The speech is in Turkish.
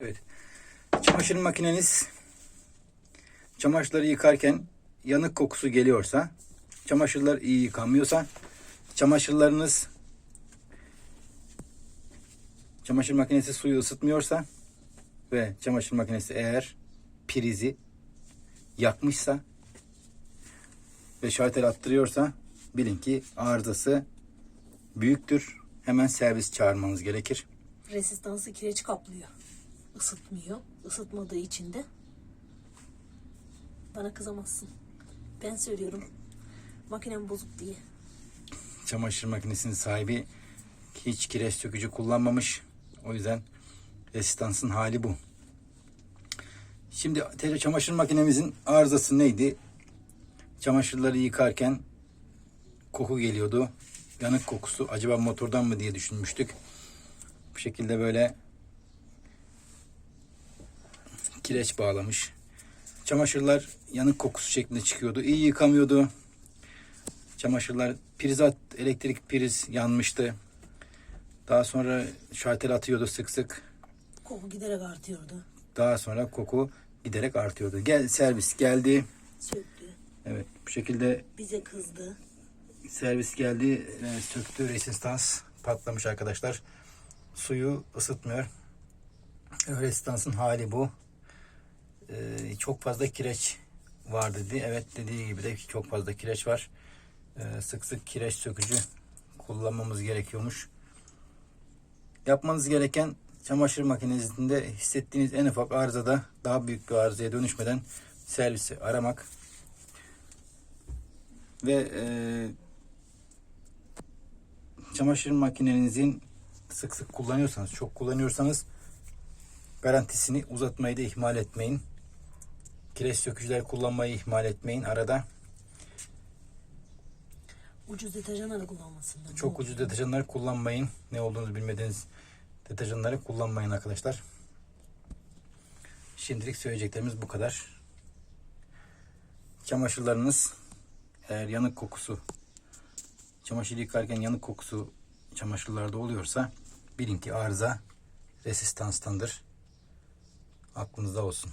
Evet. Çamaşır makineniz çamaşırları yıkarken yanık kokusu geliyorsa, çamaşırlar iyi yıkanmıyorsa, çamaşırlarınız çamaşır makinesi suyu ısıtmıyorsa ve çamaşır makinesi eğer prizi yakmışsa ve şartel attırıyorsa bilin ki arızası büyüktür. Hemen servis çağırmanız gerekir. Resistansı kireç kaplıyor. Isıtmıyor. Isıtmadığı için de bana kızamazsın. Ben söylüyorum. Makinem bozuk diye. çamaşır makinesinin sahibi hiç kireç sökücü kullanmamış. O yüzden resistansın hali bu. Şimdi çamaşır makinemizin arızası neydi? Çamaşırları yıkarken koku geliyordu. Yanık kokusu. Acaba motordan mı diye düşünmüştük. Bu şekilde böyle kireç bağlamış. Çamaşırlar yanık kokusu şeklinde çıkıyordu. İyi yıkamıyordu. Çamaşırlar prizat elektrik priz yanmıştı. Daha sonra şartel atıyordu sık sık. Koku giderek artıyordu. Daha sonra koku giderek artıyordu. Gel servis geldi. Söktü. Evet bu şekilde Bize kızdı. servis geldi. e, söktü resistans patlamış arkadaşlar. Suyu ısıtmıyor. Resistansın hali bu. E, çok fazla kireç var dedi. Evet dediği gibi de çok fazla kireç var. E, sık sık kireç sökücü kullanmamız gerekiyormuş. Yapmanız gereken çamaşır makinesinde hissettiğiniz en ufak arızada daha büyük bir arızaya dönüşmeden servisi aramak ve e, çamaşır makinenizin sık sık kullanıyorsanız, çok kullanıyorsanız garantisini uzatmayı da ihmal etmeyin. Kireç sökücüler kullanmayı ihmal etmeyin arada. Ucuz deterjanları kullanmasınlar. Çok ucuz deterjanlar kullanmayın. Ne olduğunu bilmediğiniz deterjanları kullanmayın arkadaşlar. Şimdilik söyleyeceklerimiz bu kadar. Çamaşırlarınız eğer yanık kokusu çamaşır yıkarken yanık kokusu çamaşırlarda oluyorsa bilin ki arıza resistanstandır. Aklınızda olsun.